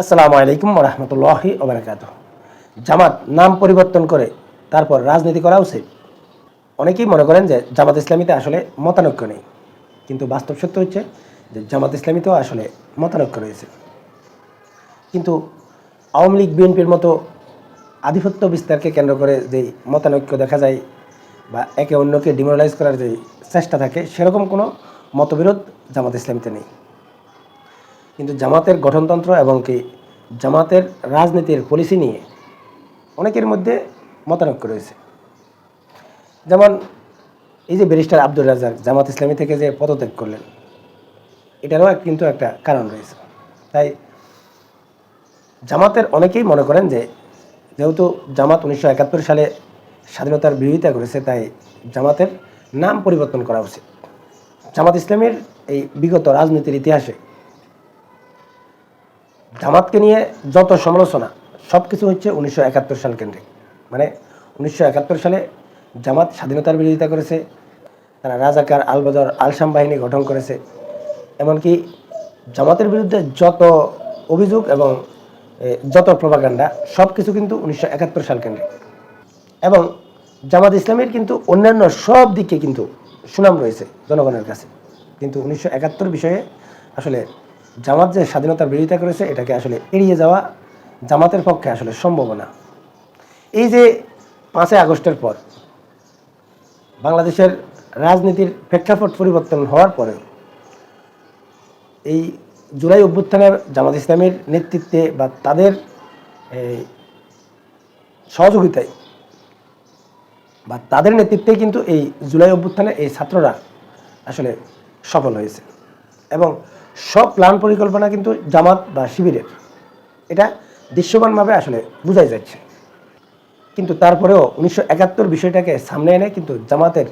আসসালামু আলাইকুম রহমতুল্লাহি ওবরাকাত জামাত নাম পরিবর্তন করে তারপর রাজনীতি করা উচিত অনেকেই মনে করেন যে জামাত ইসলামীতে আসলে মতানৈক্য নেই। কিন্তু বাস্তব সত্য হচ্ছে যে জামাত ইসলামীতেও আসলে মতানৈক্য রয়েছে। কিন্তু আওয়ামী লীগ, বিএনপির মতো আধিপত্য বিস্তারকে কেন্দ্র করে যেই মতানৈক্য দেখা যায় বা একে অন্যকে ডিমোরালাইজ করার যে চেষ্টা থাকে, সেরকম কোনো মতবিরোধ জামাত ইসলামীতে নেই। কিন্তু জামাতের গঠনতন্ত্র এবং কি জামাতের রাজনীতির পলিসি নিয়ে অনেকের মধ্যে মতানৈক্য রয়েছে। যেমন এই যে ব্যারিস্টার আব্দুর রাজাক জামাত ইসলামী থেকে যে পদত্যাগ করলেন, এটারও কিন্তু একটা কারণ রয়েছে। তাই জামাতের অনেকেই মনে করেন যে, যেহেতু জামাত উনিশশো একাত্তর সালে স্বাধীনতার বিরোধিতা করেছে, তাই জামাতের নাম পরিবর্তন করা উচিত। জামাত ইসলামের এই বিগত রাজনীতির ইতিহাসে জামাতকে নিয়ে যত সমালোচনা সব কিছু হচ্ছে উনিশশো একাত্তর সাল কেন্দ্রিক। মানে উনিশশো একাত্তর সালে জামাত স্বাধীনতার বিরোধিতা করেছে, তারা রাজাকার আলবদর আলসাম বাহিনী গঠন করেছে। এমনকি জামাতের বিরুদ্ধে যত অভিযোগ এবং যত প্রভাকাণ্ডা সব কিছু কিন্তু উনিশশো একাত্তর সাল কেন্দ্রিক। এবং জামাত ইসলামের কিন্তু অন্যান্য সব দিকে কিন্তু সুনাম রয়েছে জনগণের কাছে। কিন্তু উনিশশো একাত্তর বিষয়ে আসলে জামাত যে স্বাধীনতার বিরোধিতা করেছে, এটাকে আসলে এড়িয়ে যাওয়া জামাতের পক্ষে আসলে সম্ভব না এই যে পাঁচই আগস্টের পর বাংলাদেশের রাজনীতির প্রেক্ষাপট পরিবর্তন হওয়ার পরেও এই জুলাই অভ্যুত্থানের জামাত ইসলামের নেতৃত্বে বা তাদের সহযোগিতায় বা তাদের নেতৃত্বে কিন্তু এই জুলাই অভ্যুত্থানে এই ছাত্ররা আসলে সফল হয়েছে। এবং সব প্ল্যান পরিকল্পনা কিন্তু জামাত বা শিবিরের। এটা দৃশ্যমানভাবে আসলে বোঝাই যাচ্ছে। কিন্তু তারপরেও উনিশশো একাত্তর বিষয়টাকে সামনে এনে কিন্তু জামাতের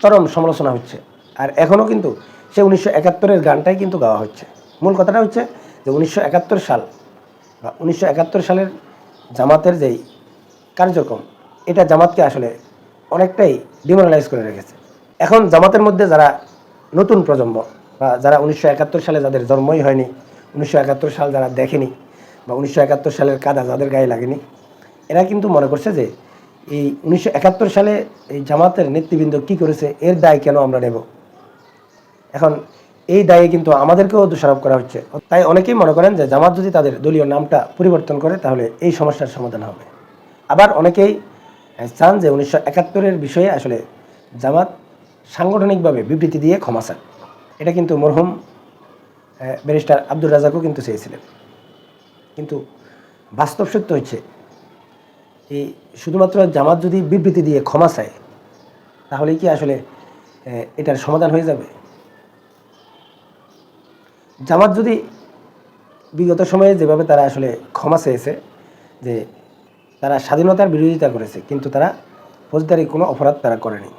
চরম সমালোচনা হচ্ছে। আর এখনও কিন্তু সে উনিশশো একাত্তরের গানটাই কিন্তু গাওয়া হচ্ছে। মূল কথাটা হচ্ছে যে উনিশশো একাত্তর সাল বা উনিশশো একাত্তর সালের জামাতের যেই কার্যক্রম, এটা জামাতকে আসলে অনেকটাই ডিমোরালাইজ করে রেখেছে। এখন জামাতের মধ্যে যারা নতুন প্রজন্ম বা যারা উনিশশো একাত্তর সালে যাদের জন্মই হয়নি, উনিশশো একাত্তর সাল যারা দেখেনি বা উনিশশো একাত্তর সালের কাদা যাদের গায়ে লাগেনি, এরা কিন্তু মনে করছে যে এই উনিশশো একাত্তর সালে এই জামাতের নেতৃবৃন্দ কি করেছে, এর দায় কেন আমরা নেব? এখন এই দায়ে কিন্তু আমাদেরকেও দোষারোপ করা হচ্ছে। তাই অনেকেই মনে করেন যে জামাত যদি তাদের দলীয় নামটা পরিবর্তন করে, তাহলে এই সমস্যার সমাধান হবে। আবার অনেকেই চান যে উনিশশো একাত্তরের বিষয়ে আসলে জামাত সাংগঠনিকভাবে বিবৃতি দিয়ে ক্ষমা চান এটা কিন্তু মরহুম ব্যারিস্টার আব্দুর রাজাকও কিন্তু চেয়েছিলেন। কিন্তু বাস্তব সত্য হচ্ছে, এই শুধুমাত্র জামাত যদি বিবৃতি দিয়ে ক্ষমা চায় তাহলে কি আসলে এটার সমাধান হয়ে যাবে? জামাত যদি বিগত সময়ে যেভাবে তারা আসলে ক্ষমা চেয়েছে, যে তারা স্বাধীনতার বিরোধিতা করেছে, কিন্তু তারা ফৌজদারি কোনো অপরাধ তারা করেনি,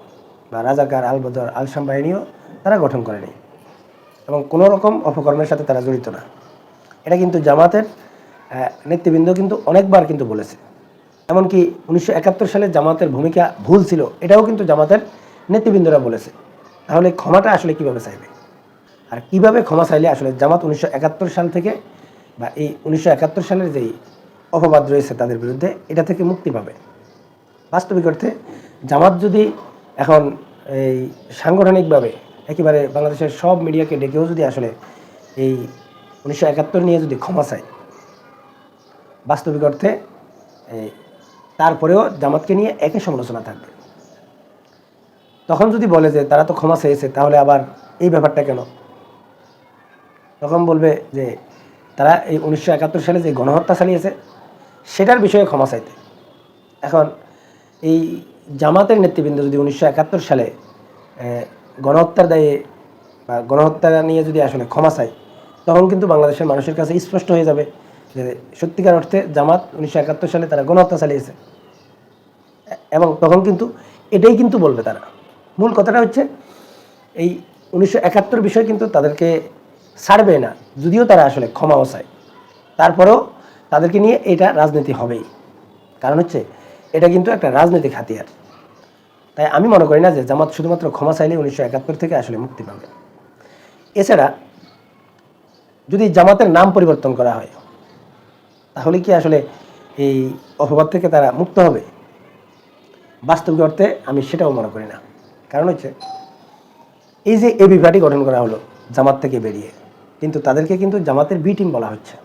বা রাজাকার আলবদর আলসাম বাহিনীও তারা গঠন করেনি। এবং কোনো রকম অপকর্মের সাথে তারা জড়িত না। এটা কিন্তু জামাতের নেতৃবৃন্দ কিন্তু অনেকবার কিন্তু বলেছে। এমনকি উনিশশো একাত্তর সালে জামাতের ভূমিকা ভুল ছিল, এটাও কিন্তু জামাতের নেতৃবৃন্দরা বলেছে। তাহলে ক্ষমাটা আসলে কীভাবে চাইবে? আর কীভাবে ক্ষমা চাইলে আসলে জামাত উনিশশো একাত্তর সাল থেকে বা এই উনিশশো একাত্তর সালের যেই অপবাদ রয়েছে তাদের বিরুদ্ধে, এটা থেকে মুক্তি পাবে? বাস্তবিক অর্থে জামাত যদি এখন এই সাংগঠনিকভাবে একেবারে বাংলাদেশের সব মিডিয়াকে ডেকেও যদি আসলে এই উনিশশো একাত্তর নিয়ে যদি ক্ষমা চায়। বাস্তবিক অর্থে তারপরেও জামাতকে নিয়ে একই সমালোচনা থাকবে। তখন যদি বলে যে তারা তো ক্ষমা চেয়েছে, তাহলে আবার এই ব্যাপারটা কেন? তখন বলবে যে তারা এই উনিশশো একাত্তর সালে যে গণহত্যা চালিয়েছে, সেটার বিষয়ে ক্ষমা চাইতে। এখন এই জামাতের নেতৃবৃন্দ যদি উনিশশো একাত্তর সালে গণহত্যার দায়ে বা গণহত্যা নিয়ে যদি আসলে ক্ষমা চায়, তখন কিন্তু বাংলাদেশের মানুষের কাছে স্পষ্ট হয়ে যাবে যে সত্যিকার অর্থে জামাত উনিশশো একাত্তর সালে তারা গণহত্যা চালিয়েছে। এবং তখন কিন্তু এটাই কিন্তু বলবে তারা। মূল কথাটা হচ্ছে, এই উনিশশো একাত্তর বিষয় কিন্তু তাদেরকে ছাড়বে না, যদিও তারা আসলে ক্ষমাও চায়। তারপরেও তাদেরকে নিয়ে এটা রাজনীতি হবেই। কারণ হচ্ছে, এটা কিন্তু একটা রাজনৈতিক হাতিয়ার। তাই আমি মনে করি না যে জামাত শুধুমাত্র ক্ষমা চাইলে উনিশশো একাত্তর থেকে আসলে মুক্তি পাবে। এছাড়া যদি জামাতের নাম পরিবর্তন করা হয়, তাহলে কি আসলে এই অপবাদ থেকে তারা মুক্ত হবে? বাস্তবিক অর্থে আমি সেটাও মনে করি না। কারণ হচ্ছে, এই যে এবি পার্টি গঠন করা হলো জামাত থেকে বেরিয়ে, কিন্তু তাদেরকে কিন্তু জামাতের বি টিম বলা হচ্ছে।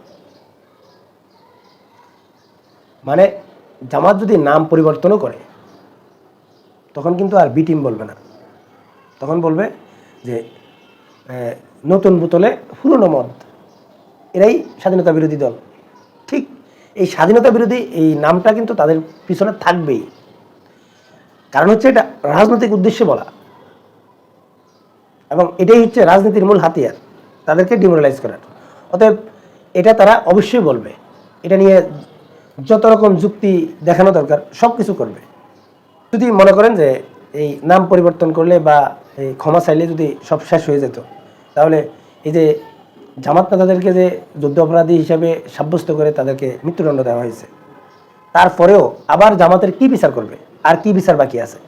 মানে জামাত যদি নাম পরিবর্তনও করে তখন কিন্তু আর বি টিম বলবে না। তখন বলবে যে নতুন বোতলে পুরনো মদ। এরাই স্বাধীনতা বিরোধী দল। ঠিক এই স্বাধীনতা বিরোধী এই নামটা কিন্তু তাদের পিছনে থাকবেই। কারণ হচ্ছে এটা রাজনৈতিক উদ্দেশ্যে বলা। এবং এটাই হচ্ছে রাজনীতির মূল হাতিয়ার। তাদেরকে ডিমোরালাইজ করার। অতএব এটা তারা অবশ্যই বলবে। এটা নিয়ে যত রকম যুক্তি দেখানো দরকার সব কিছু করবে। যদি মনে করেন যে এই নাম পরিবর্তন করলে বা এই ক্ষমা চাইলে যদি সব শেষ হয়ে যেত, তাহলে এই যে জামাত নেতাদেরকে যে যুদ্ধ অপরাধী হিসাবে সাব্যস্ত করে তাদেরকে মৃত্যুদণ্ড দেওয়া হয়েছে, তারপরেও আবার জামাতের কি বিচার করবে? আর কি বিচার বাকি আছে?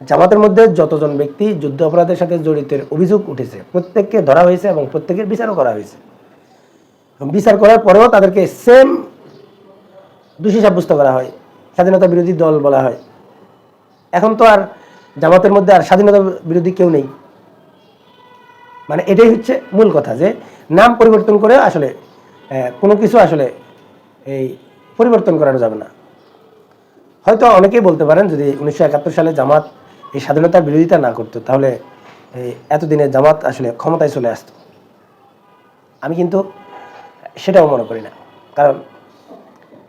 জামাতের মধ্যে যতজন ব্যক্তি যুদ্ধ অপরাধের সাথে জড়িতের অভিযোগ উঠেছে, প্রত্যেককে ধরা হয়েছে এবং প্রত্যেকের বিচারও করা হয়েছে। বিচার করার পরেও তাদেরকে সেম দোষী সাব্যস্ত করা হয়, স্বাধীনতা বিরোধী দল বলা হয়। এখন তো আর জামাতের মধ্যে আর স্বাধীনতা বিরোধী কেউ নেই। মানে এটাই হচ্ছে মূল কথা যে নাম পরিবর্তন করে আসলে কোনো কিছু আসলে এই পরিবর্তন করানো যাবে না। হয়তো অনেকেই বলতে পারেন, যদি উনিশশো একাত্তর সালে জামাত এই স্বাধীনতার বিরোধিতা না করতো, তাহলে এতদিনে জামাত আসলে ক্ষমতায় চলে আসতো। আমি কিন্তু সেটাও মনে করি না। কারণ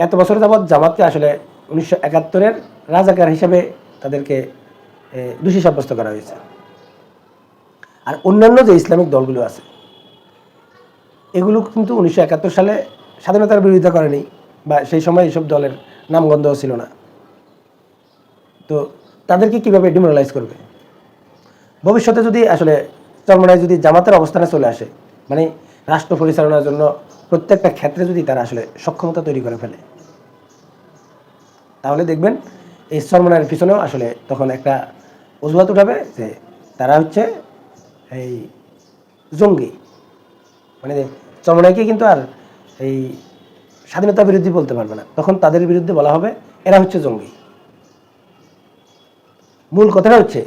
এত বছর যাবৎ জামাতকে আসলে উনিশশো একাত্তরের রাজাকার হিসেবে তাদেরকে দোষী সাব্যস্ত করা হয়েছে। আর অন্যান্য যে ইসলামিক দলগুলো আছে, এগুলো কিন্তু উনিশশো একাত্তর সালে স্বাধীনতার বিরোধিতা করেনি বা সেই সময় এইসব দলের নামগন্ধও ছিল না। তো তাদেরকে কীভাবে ডিমোরালাইজ করবে? ভবিষ্যতে যদি আসলে চরমনায় যদি জামাতের অবস্থানে চলে আসে মানে রাষ্ট্র পরিচালনার জন্য প্রত্যেকটা ক্ষেত্রে যদি তারা আসলে সক্ষমতা তৈরি করে ফেলে, তাহলে দেখবেন এই চরমনায়ের পিছনেও আসলে তখন একটা অজুহাত উঠাবে যে তারা হচ্ছে এই জঙ্গি। মানে চরমনাইকে কিন্তু আর এই স্বাধীনতা বিরোধী বলতে পারবে না। তখন তাদের বিরুদ্ধে বলা হবে, এরা হচ্ছে জঙ্গি। মূল কথাটা হচ্ছে,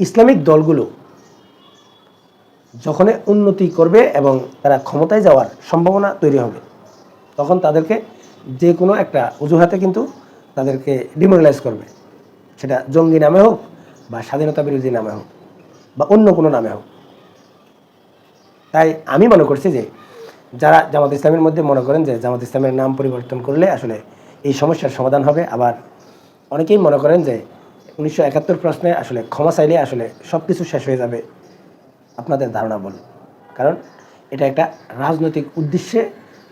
ইসলামিক দলগুলো যখন উন্নতি করবে এবং তারা ক্ষমতায় যাওয়ার সম্ভাবনা তৈরি হবে, তখন তাদেরকে যে কোনো একটা অজুহাতে কিন্তু তাদেরকে ডিমোরালাইজ করবে। সেটা জঙ্গি নামে হোক বা স্বাধীনতা বিরোধী নামে হোক বা অন্য কোনো নামে হোক। তাই আমি মনে করছি যে যারা জামাত ইসলামের মধ্যে মনে করেন যে জামাত ইসলামের নাম পরিবর্তন করলে আসলে এই সমস্যার সমাধান হবে। আবার অনেকেই মনে করেন যে উনিশশো একাত্তর প্রশ্নে আসলে ক্ষমা চাইলে আসলে সব কিছু শেষ হয়ে যাবে। আপনাদের ধারণা বলুন। কারণ এটা একটা রাজনৈতিক উদ্দেশ্যে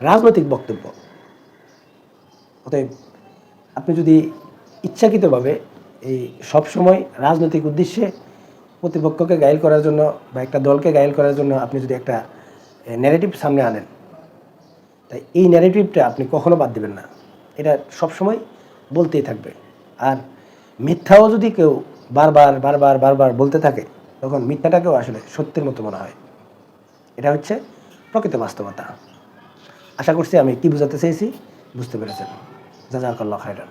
রাজনৈতিক বক্তব্য। অতএব আপনি যদি ইচ্ছাকৃতভাবে এই সবসময় রাজনৈতিক উদ্দেশ্যে প্রতিপক্ষকে গাইল করার জন্য বা একটা দলকে গাইল করার জন্য আপনি যদি একটা ন্যারেটিভ সামনে আনেন, তাই এই ন্যারেটিভটা আপনি কখনো বাদ দেবেন না। এটা সবসময় বলতেই থাকবে। আর মিথ্যাও যদি কেউ বারবার বারবার বারবার বলতে থাকে, তখন মিথ্যাটাকেও আসলে সত্যের মতো মনে হয়। এটা হচ্ছে প্রকৃত বাস্তবতা। আশা করছি আমি কি বোঝাতে চেয়েছি, বুঝতে পেরেছেন। জাজাকাল্লাহ খাইরান